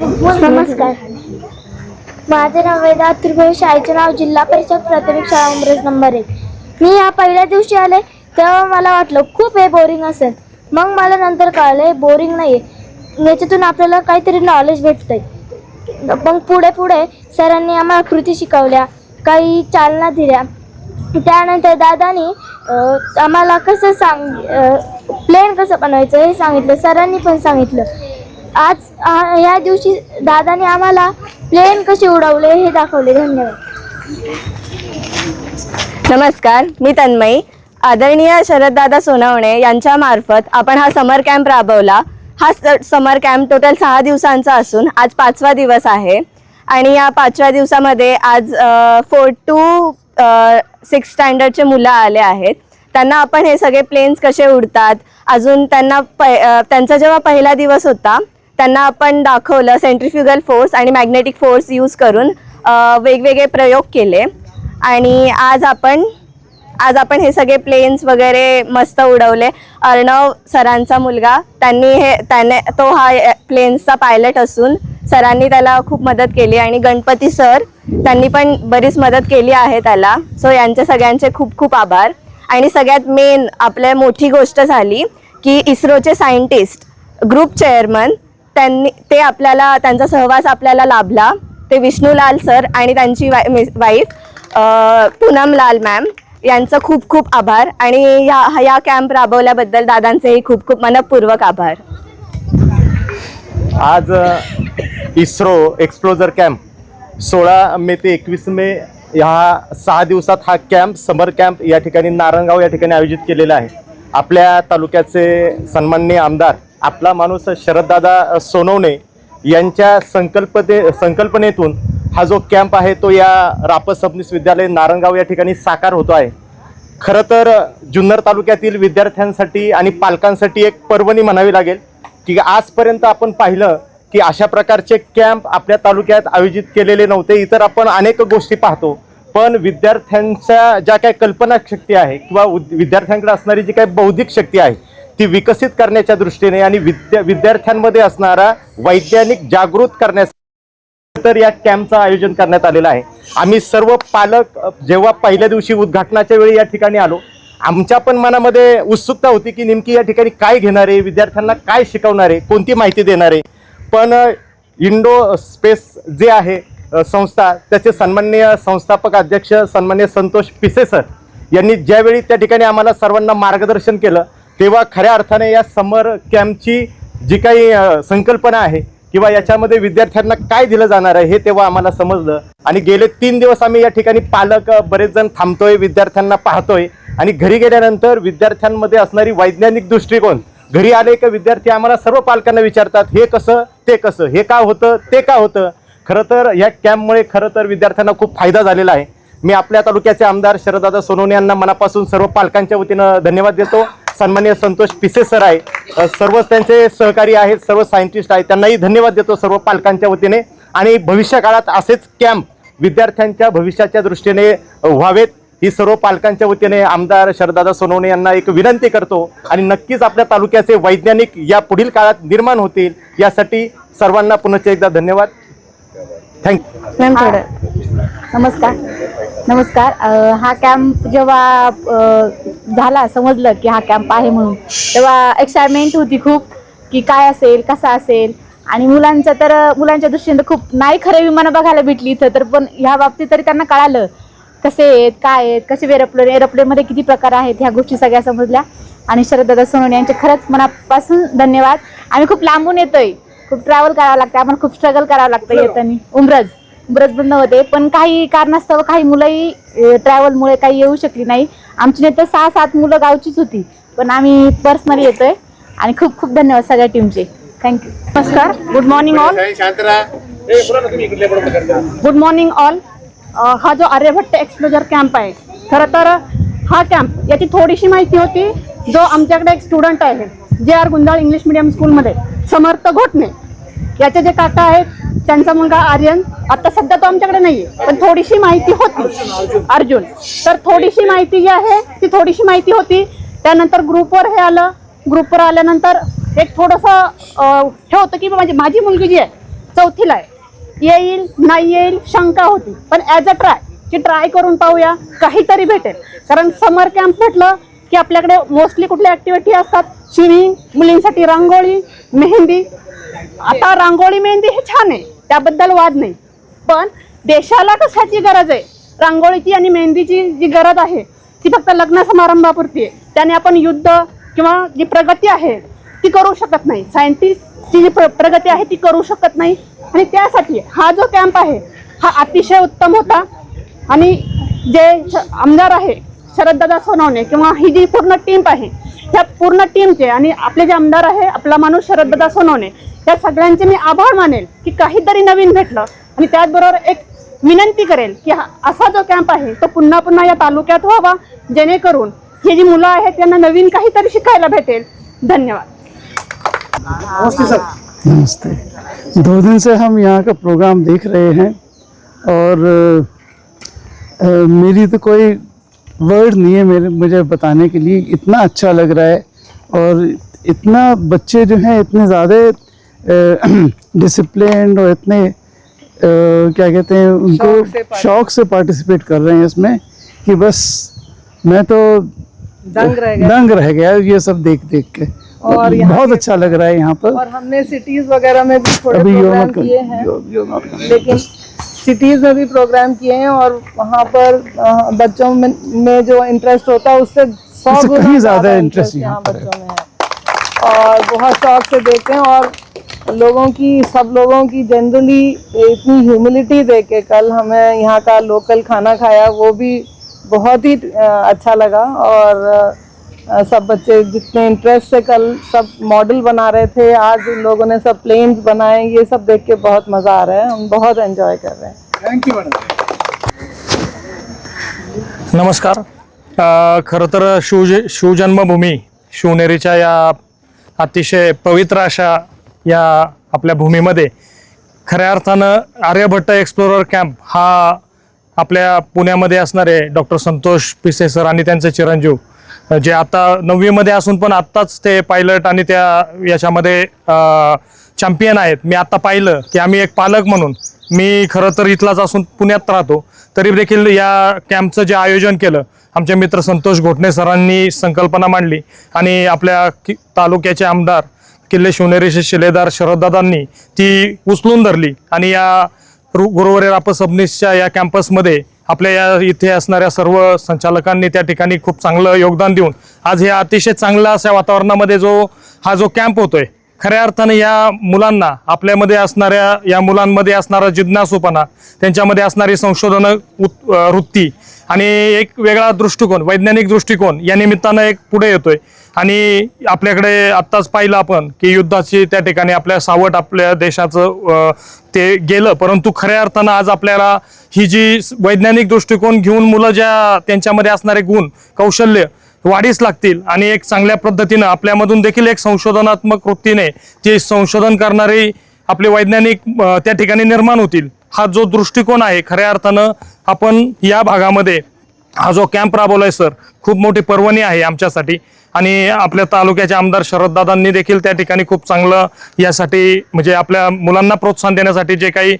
नमस्कार. माझे नाव वेदा त्रिभुवन शाळेचे नाव जिल्हा परिषद प्राथमिक शाळा उमरज नंबर एक. मी या पहिल्या दिवशी आले तेव्हा मला वाटलं खूप हे बोरिंग असेल. मग मला नंतर कळलं हे बोरिंग नाही आहे याच्यातून आपल्याला काहीतरी नॉलेज भेटतंय. मग पुढे पुढे सरांनी आम्हाला कृती शिकवल्या काही चालना दिल्या. त्यानंतर दादानी आम्हाला कसं सांग प्लेन कसं बनवायचं हे सांगितलं. सरांनी पण सांगितलं. आज या दिवशी दादाने आम्हाला प्लेन कसे उडवले हे दाखवले. धन्यवाद. नमस्कार मी तन्मयी. आदरणीय शरददादा सोनवणे यांच्या मार्फत आपण हा समर कॅम्प राबवला. हा स- समर कॅम्प टोटल सहा दिवसांचा असून आज पाचवा दिवस आहे. आणि या पाचव्या दिवसामध्ये आज फोर टू सिक्स स्टँडर्डचे मुलं आले आहेत. त्यांना आपण हे सगळे प्लेन्स कसे उडतात? अजून त्यांना प त्यांचा जेव्हा पहिला दिवस होता त्यांना आपण दाखवलं सेंट्रिफ्युगल फोर्स आणि मॅग्नेटिक फोर्स यूज करून वेगवेगळे प्रयोग केले. आणि आज आपण आज आपण हे सगळे प्लेन्स वगैरे मस्त उडवले. अर्णव सरांचा मुलगा त्यांनी हे त्याने तो हा प्लेन्सचा पायलट असून सरांनी त्याला खूप मदत केली आणि गणपती सर त्यांनी पण बरीच मदत केली आहे त्याला. सो यांचे सगळ्यांचे खूप खूप आभार. आणि सगळ्यात मेन आपल्या मोठी गोष्ट झाली की इस्रोचे सायंटिस्ट ग्रुप चेअरमन त्यांनी ते आपल्याला त्यांचा सहवास आपल्याला लाभला. ते विष्णूलाल सर आणि त्यांची वाय मिस- वाईफ पूनमलाल मॅम यांचं खूप खूप आभार आणि या या कॅम्प राबवल्याबद्दल दादांचेही खूप खूप मनपूर्वक आभार. आज इस्रो एक्सप्लोजर कॅम्प सोळा मे ते एकवीस मे ह्या सहा दिवसात हा कॅम्प समर कॅम्प या ठिकाणी नारायणगाव या ठिकाणी आयोजित केलेला आहे. आपल्या तालुक्याचे सन्माननीय आमदार आपला माणूस शरददादा सोनवणे यांच्या संकल्पते संकल्पनेतून हा जो कॅम्प आहे तो या रापस सबनीस विद्यालय नारंगाव या ठिकाणी साकार होतो आहे. खरं तर जुन्नर तालुक्यातील विद्यार्थ्यांसाठी आणि पालकांसाठी एक पर्वणी म्हणावी लागेल की आजपर्यंत आपण पाहिलं की अशा प्रकारचे कॅम्प आपल्या तालुक्यात आयोजित केलेले नव्हते. इतर आपण अनेक गोष्टी पाहतो पण विद्यार्थ्यांच्या ज्या काही कल्पना शक्ती आहे किंवा उद- विद्यार्थ्यांकडे असणारी जी काही बौद्धिक शक्ती आहे ती विकसित करण्याच्या दृष्टीने आणि विद्या विद्यार्थ्यांमध्ये असणारा वैज्ञानिक जागृत करण्यास तर या कॅम्पचं आयोजन करण्यात आलेलं आहे. आम्ही सर्व पालक जेव्हा पहिल्या दिवशी उद्घाटनाच्या वेळी या ठिकाणी आलो आमच्या पण मनामध्ये उत्सुकता होती की नेमकी या ठिकाणी काय घेणार आहे विद्यार्थ्यांना काय शिकवणार आहे कोणती माहिती देणार आहे. पण इंडो स्पेस जे आहे संस्था त्याचे सन्माननीय संस्थापक अध्यक्ष सन्मान्य संतोष पिसे सर यांनी ज्यावेळी त्या ठिकाणी आम्हाला सर्वांना मार्गदर्शन केलं तेव्हा खऱ्या अर्थाने या समर कॅम्पची जी काही संकल्पना आहे किंवा याच्यामध्ये विद्यार्थ्यांना काय दिलं जाणार आहे हे तेव्हा आम्हाला समजलं. आणि गेले तीन दिवस आम्ही या ठिकाणी पालक बरेच जण थांबतोय विद्यार्थ्यांना पाहतोय. आणि घरी गेल्यानंतर विद्यार्थ्यांमध्ये असणारी वैज्ञानिक दृष्टिकोन घरी आले का विद्यार्थी आम्हाला सर्व पालकांना विचारतात हे कसं ते कसं हे का होतं ते का होतं? खरं तर या कॅम्पमुळे खरं तर विद्यार्थ्यांना खूप फायदा झालेला आहे. मी आपल्या तालुक्याचे आमदार शरददादा सोनवणे यांना मनापासून सर्व पालकांच्या वतीनं धन्यवाद देतो. सन्मान्य संतोष पिसे सर आहे. सर्वच त्यांचे सहकारी आहेत सर्व सायंटिस्ट आहेत. त्यांनाही धन्यवाद देतो सर्व पालकांच्या वतीने. आणि भविष्य काळात असेच कॅम्प विद्यार्थ्यांच्या भविष्याच्या दृष्टीने व्हावेत. ही सर्व पालकांच्या वतीने आमदार शरदादा सोनवणे यांना एक विनंती करतो. आणि नक्कीच आपल्या तालुक्याचे वैज्ञानिक या पुढील काळात निर्माण होतील. यासाठी सर्वांना पुनश्च एकदा धन्यवाद. थँक्यू मॅम थोडं. नमस्कार. नमस्कार. हा कॅम्प जेव्हा झाला समजलं की हा कॅम्प आहे म्हणून. तेव्हा एक्साइटमेंट होती खूप की काय असेल कसा असेल. आणि मुलांचं तर मुलांच्या दृष्टीने खूप नाही खरे विमानं बघायला भेटली इथं तर पण ह्या बाबतीत तरी त्यांना कळालं. कसे आहेत काय आहेत कसे एरोप्लेन एरोप्लेनमध्ये किती प्रकार आहेत ह्या गोष्टी सगळ्या समजल्या. आणि शरददादा सोनवणे यांचे खरंच मनापासून धन्यवाद. आम्ही खूप लांबून येतोय. खूप ट्रॅव्हल करावं लागतं आम्हाला खूप स्ट्रगल करावं लागतं येताना. उमरज उमरज बंद होते. पण काही कारणास्तव काही मुलंही ट्रॅव्हलमुळे काही येऊ शकली नाही. आमची नाही तर सहा सात मुलं गावचीच होती पण आम्ही पर्सनली येतोय. आणि खूप खूप धन्यवाद सगळ्या टीमचे थँक्यू नमस्कार. Good morning all good morning all हा जो आर्यभट्ट एक्सप्लोजर कॅम्प आहे खरं तर हा कॅम्प याची थोडीशी माहिती होती जो आमच्याकडे एक स्टुडंट आहे जे आर गुंजाळ इंग्लिश मिडियम स्कूलमध्ये समर्थ घोटणे. याचे जे काका आहेत त्यांचा मुलगा आर्यन आता सध्या तो आमच्याकडे नाही आहे पण थोडीशी माहिती होती. अर्जुन. तर थोडीशी माहिती जी आहे ती थोडीशी माहिती होती. त्यानंतर ग्रुपवर हे आलं. ग्रुपवर आल्यानंतर एक थोडंसं हे होतं की माझी माझी मुलगी जी आहे चौथीला आहे. येईल नाही येईल शंका होती. पण ॲज अ ट्राय की ट्राय करून पाहूया काहीतरी भेटेल. कारण समर कॅम्प म्हटलं की आपल्याकडे मोस्टली कुठल्या ॲक्टिव्हिटी असतात? स्विमिंग मुलींसाठी रांगोळी मेहंदी. आता रांगोळी मेहंदी हे छान आहे. त्याबद्दल वाद नाही. पण देशाला कशाची गरज आहे? रांगोळीची आणि मेहंदीची जी गरज आहे ती फक्त लग्न समारंभापुरती आहे. त्याने आपण युद्ध किंवा जी प्रगती आहे ती करू शकत नाही. सायंटिस्टची जी प्र प्रगती आहे ती करू शकत नाही. आणि त्यासाठी हा जो कॅम्प आहे हा अतिशय उत्तम होता. आणि जे आमदार आहे शरददादा सोनवणे किंवा ही जी पूर्ण टीम आहे ह्या पूर्ण टीमचे आणि आपले जे आमदार आहे आपला माणूस शरददादा सोनवणे या सगळ्यांचे मी आभार मानेल की काहीतरी नवीन भेटलं. आणि त्याचबरोबर एक विनंती करेल की हा असा जो कॅम्प आहे तो पुन्हा पुन्हा या तालुक्यात व्हावा जेणेकरून हे जी मुलं आहेत त्यांना नवीन काहीतरी शिकायला भेटेल. धन्यवाद. नमस्ते दो दिन से हम यहाँ का प्रोग्राम देख रहे हैं और अ, मेरी तो कोई वर्ड नहीं है मेरे मुझे बताने के लिए इतना अच्छा लग रहा है और इतना बच्चे जो हैं इतने ज़्यादा डिसिप्लिन और इतने अ, क्या कहते हैं उनको शौक से पार्टिसिपेट कर रहे हैं इसमें कि बस मैं तो दंग रह गया। दंग रह गया ये सब देख देख के। और यहाँ बहुत अच्छा लग रहा है यहाँ पर। और हमने सिटीज़ वगैरह में भी थोड़े प्रोग्राम किए हैं लेकिन सिटीज़ में भी प्रोग्राम किए हैं और वहाँ पर बच्चों में, में जो इंटरेस्ट होता है उससे सौ गुना ज़्यादा interest यहाँ। बच्चों में है और बहुत शौक से देखते हैं और लोगों की सब लोगों की जनरली इतनी ह्यूमिलिटी देख के कल हमें यहाँ का लोकल खाना खाया वो भी बहुत ही अच्छा लगा और सब बच्चे जितने इंटरेस्ट से कल सब मॉडल बना रहे थे आज इन लोगों ने सब प्लेन्स बनाए ये सब देख के बहुत मज़ा आ रहा है हम बहुत एंजॉय कर रहे हैं। नमस्कार. अ, खरं तर शिवज शिवजन्मभूमी शिवनेरीच्या या अतिशय पवित्र अशा या आपल्या भूमीमध्ये खऱ्या अर्थानं आर्यभट्ट एक्सप्लोरर कॅम्प हा आपल्या पुण्यामध्ये असणारे डॉक्टर संतोष पिसे सर आणि त्यांचे चिरंजीव जे आता नववीमध्ये असून पण आत्ताच ते पायलट आणि त्या याच्यामध्ये चॅम्पियन आहेत. मी आत्ता पाहिलं की आम्ही एक पालक म्हणून मी खरं तर इथलाच असून पुण्यात राहतो. तरी देखील या कॅम्पचं जे आयोजन केलं आमचे मित्र संतोष घोटणे सरांनी संकल्पना मांडली. आणि आपल्या कि तालुक्याचे आमदार किल्ले शिवनेरीचे शिलेदार शरददादांनी ती उचलून धरली. आणि या रु- गुरुवारी राप सबनीसच्या या कॅम्पसमध्ये आपल्या या इथे असणाऱ्या सर्व संचालकांनी त्या ठिकाणी खूप चांगलं योगदान देऊन आज हे अतिशय चांगलं अशा वातावरणामध्ये जो हा जो कॅम्प होतोय खऱ्या अर्थानं या मुलांना आपल्यामध्ये असणाऱ्या या मुलांमध्ये असणारा जिज्ञासूपणा त्यांच्यामध्ये असणारी संशोधन वृत्ती आणि एक वेगळा दृष्टिकोन वैज्ञानिक दृष्टिकोन या निमित्तानं एक पुढे येतोय. आणि आपल्याकडे आत्ताच पाहिलं आपण की युद्धाची त्या ठिकाणी आपल्या सावट आपल्या देशाचं ते गेलं. परंतु खऱ्या अर्थानं आज आपल्याला ही जी वैज्ञानिक दृष्टिकोन घेऊन मुलं ज्या त्यांच्यामध्ये असणारे गुण कौशल्य वाढीस लागतील आणि एक चांगल्या पद्धतीनं आपल्यामधून देखील एक संशोधनात्मक वृत्तीने ते संशोधन करणारी आपले वैज्ञानिक त्या ठिकाणी निर्माण होतील. हा जो दृष्टिकोन आहे खऱ्या अर्थानं आपण या भागामध्ये हा जो कॅम्प राबवला आहे सर खूप मोठी पर्वणी आहे आमच्यासाठी. आणि आपल्या तालुक्याचे आमदार शरददादांनी देखील त्या ठिकाणी खूप चांगलं यासाठी म्हणजे आपल्या मुलांना प्रोत्साहन देण्यासाठी जे काही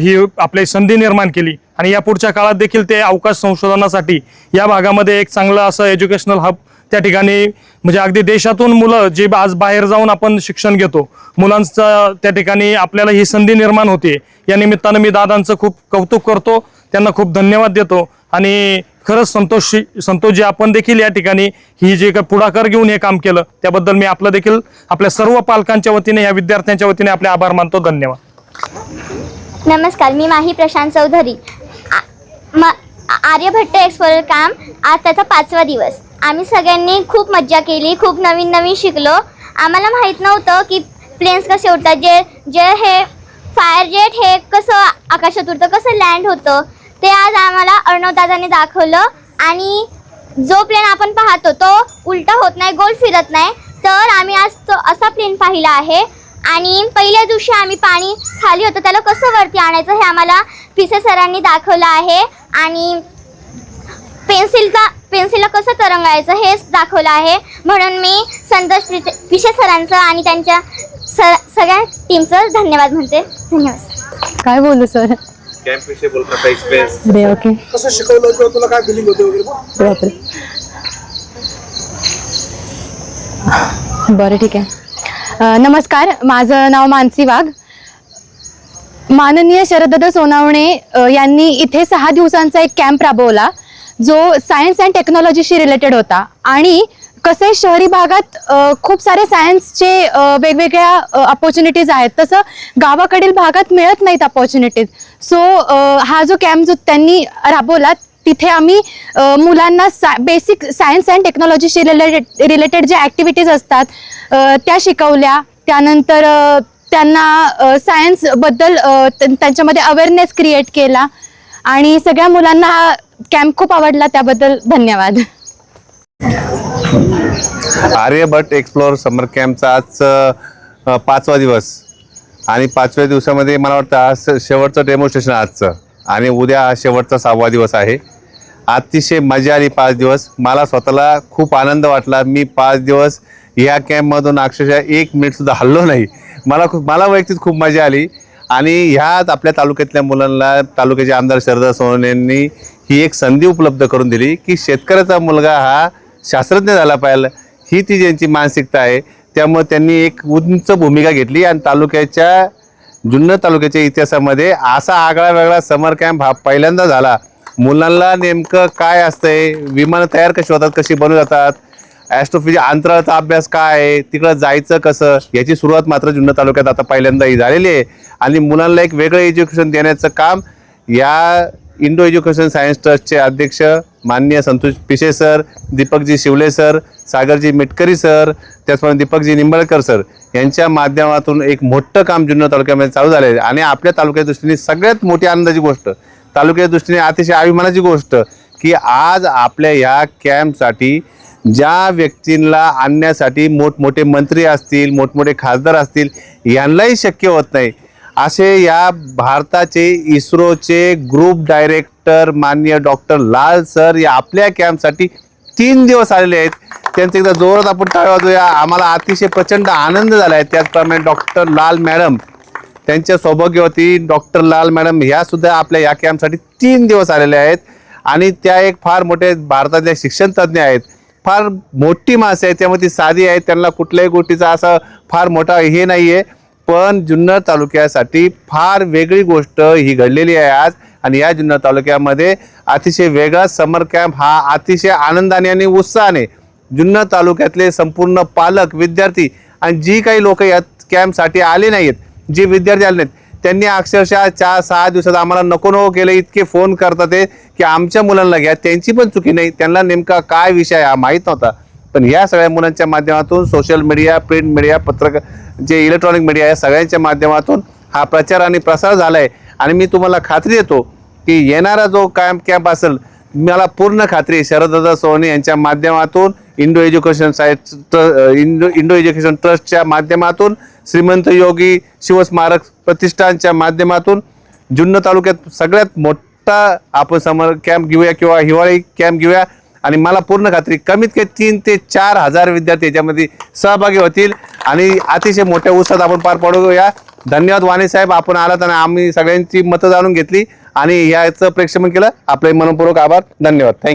ही आपली संधी निर्माण केली. आणि या पुढच्या काळात देखील ते अवकाश संशोधनासाठी या भागामध्ये एक चांगलं असं एज्युकेशनल हब त्या ठिकाणी म्हणजे अगदी देशातून मुलं जे आज बाहेर जाऊन आपण शिक्षण घेतो मुलांचं त्या ठिकाणी आपल्याला ही संधी निर्माण होते या निमित्तानं मी दादांचं खूप कौतुक करतो त्यांना खूप धन्यवाद देतो. आणि खरंच संतोष संतोषजी आपण देखील या ठिकाणी ही जे काही पुढाकार घेऊन हे काम केलं त्याबद्दल मी आपलं देखील आपल्या सर्व पालकांच्या वतीने या विद्यार्थ्यांच्या वतीने आपले आभार मानतो. धन्यवाद. नमस्कार मी माही प्रशांत चौधरी. आर्यभट्ट एक्सप्लोर काम आज त्याचा पाचवा दिवस. आम्ही सगळ्यांनी खूप मज्जा केली खूप नवीन नवीन शिकलो. आम्हाला माहीत नव्हतं की प्लेन्स कसे उडतात जे जे हे फायर जेट हे कसं आकाशात उडतं कसं लँड होतं. ते आज आम्हाला अर्णवदादाने दाखवलं. आणि जो प्लेन आपण पाहतो तो उलटा होत नाही गोल फिरत नाही. तर आम्ही आज तो असा प्लेन पाहिला आहे. आणि पहिल्या दिवशी आम्ही पाणी खाली होतं त्याला कसं वरती आणायचं हे आम्हाला पिसे सरांनी दाखवलं आहे. आणि पेन्सिलचा पेन्सिलला कसं तरंगायचं हेच दाखवलं आहे. म्हणून मी संतोष पिसे पिशे सरांचं आणि त्यांच्या स सगळ्या टीमचं धन्यवाद म्हणते. धन्यवाद. काय बोलू सर? कॅम्प विषयी बोलता एक्सपिरियन्स दे ओके कसं शिकवलं किंवा तुला काय फिलिंग होते वगैरे? बोल. बापरे बरं ठीक आहे. अ, नमस्कार. माझं नाव मानसी वाघ. माननीय शरददादा सोनावणे अ, यांनी इथे सहा दिवसांचा एक कॅम्प राबवला जो सायन्स अँड टेक्नॉलॉजीशी रिलेटेड होता. आणि कसे शहरी भागात खूप सारे सायन्सचे वेगवेगळ्या अपॉर्च्युनिटीज आहेत. तसं गावाकडील भागात मिळत नाहीत अपॉर्च्युनिटीज सो हा जो कॅम्प जो त्यांनी राबवला तिथे आम्ही मुलांना सा बेसिक सायन्स अँड टेक्नॉलॉजीशी रिलेटेड रिलेटेड ज्या ॲक्टिव्हिटीज असतात त्या शिकवल्या. त्यानंतर त्यांना सायन्सबद्दल त्यांच्यामध्ये अवेअरनेस क्रिएट केला. आणि सगळ्या मुलांना हा कॅम्प खूप आवडला त्याबद्दल धन्यवाद. आर्यभट एक्सप्लोअर समर कॅम्पचा आज पाचवा दिवस. आणि पाचव्या दिवसामध्ये मला वाटतं आज शेवटचं डेमॉन्स्ट्रेशन आजचं. आणि उद्या हा शेवटचा सहावा दिवस आहे. अतिशय मजा आली पाच दिवस. मला स्वतःला खूप आनंद वाटला. मी पाच दिवस ह्या कॅम्पमधून अक्षरशः एक मिनिटसुद्धा हल्लो नाही. मला खूप मला वैयक्तिक खूप मजा आली. आणि ह्यात आपल्या तालुक्यातल्या मुलांना तालुक्याचे आमदार शरदा सोनवणे यांनी ही एक संधी उपलब्ध करून दिली की शेतकऱ्याचा मुलगा हा शास्त्रज्ञ झाला पाहिजे ही ती ज्यांची मानसिकता आहे त्यामुळे त्यांनी एक उंच भूमिका घेतली आणि तालुक्याच्या जुन्नर तालुक्याच्या इतिहासामध्ये असा आगळा वेगळा समर कॅम्प हा पहिल्यांदा झाला. मुलांना नेमकं काय असतंय? विमानं तयार कशी होतात? कशी बनवली जातात? ॲस्ट्रोफिजी अंतराळाचा अभ्यास काय आहे? तिकडं जायचं कसं? याची सुरुवात मात्र जुन्नर तालुक्यात आता पहिल्यांदा ही झालेली आहे. आणि मुलांना एक वेगळं एज्युकेशन देण्याचं काम या इंडो एज्युकेशन सायन्स ट्रस्टचे अध्यक्ष माननीय संतोष पिशे सर दीपकजी शिवले सर सागरजी मिटकरी सर त्याचप्रमाणे दीपकजी निंबळकर सर यांच्या माध्यमातून एक मोठं काम जुन्नर तालुक्यामध्ये चालू झालं आहे आणि आपल्या तालुक्याच्या दृष्टीने सगळ्यात मोठी आनंदाची गोष्ट तालुक्याच्या दृष्टीने अतिशय अभिमानाची गोष्ट की आज आपल्या ह्या कॅम्पसाठी ज्या व्यक्तींना आणण्यासाठी मोठमोठे मंत्री असतील मोठमोठे खासदार असतील यांनाही शक्य होत नाही. असे या भारताचे इस्रोचे ग्रुप डायरेक्टर माननीय डॉक्टर लाल सर या आपल्या कॅम्पसाठी तीन दिवस आलेले आहेत. त्यांचं एकदा जोरात आपण टाळ्या वाजूया आम्हाला अतिशय प्रचंड आनंद झाला आहे. त्याचप्रमाणे डॉक्टर लाल मॅडम त्यांच्या सौभाग्यवती डॉक्टर लाल मॅडम ह्यासुद्धा आपल्या या कॅम्पसाठी तीन दिवस आलेल्या आहेत. आणि त्या एक फार मोठे भारतातल्या शिक्षण तज्ज्ञ आहेत. फार मोठी माणसं आहेत. त्यामध्ये ती साधी आहेत. त्यांना कुठल्याही गोष्टीचा असा फार मोठा हे नाही आहे पण जुन्नर तालुक्यासाठी फार वेगळी गोष्ट ही घडलेली आहे आज. आणि या जुन्नर तालुक्यामध्ये अतिशय वेगळा समर कॅम्प हा अतिशय आनंदाने आणि उत्साहाने जुन्नर तालुक्यातले संपूर्ण पालक विद्यार्थी आणि जी काही लोक या कॅम्पसाठी आले नाहीत जे विद्यार्थी आले नाहीत त्यांनी अक्षरशः चार सहा दिवसात आम्हाला नको नको केलं इतके फोन करतात ते की आमच्या मुलांना घ्या त्यांची पण चुकी नाही त्यांना नेमका काय विषय हा माहीत नव्हता. पण या सगळ्या मुलांच्या माध्यमातून सोशल मीडिया प्रिंट मीडिया पत्रक जे इलेक्ट्रॉनिक मीडिया आहे सगळ्यांच्या माध्यमातून हा प्रचार आणि प्रसार झाला आहे आणि मी तुम्हाला खात्री देतो की येणारा जो कॅम्प कॅम्प असेल मला पूर्ण खात्री आहे. शरददादा सोहनी यांच्या माध्यमातून इंडो एज्युकेशन साईट ट्र इंडो इंडो एज्युकेशन ट्रस्टच्या माध्यमातून श्रीमंत योगी शिवस्मारक प्रतिष्ठानच्या माध्यमातून जुन्नर तालुक्यात सगळ्यात मोठा आपण समर कॅम्प घेऊया किंवा हिवाळी कॅम्प घेऊया. आणि मला पूर्ण खात्री कमीत कमी तीन ते चार हजार विद्यार्थी याच्यामध्ये सहभागी होतील. आणि अतिशय मोठ्या उत्साहात आपण पार पाडूया. धन्यवाद वाणी साहेब आपण आलात आणि आम्ही सगळ्यांची मतं जाणून घेतली आणि याचं प्रेक्षेपण केलं. आपले मनपूर्वक आभार. धन्यवाद. थँक्यू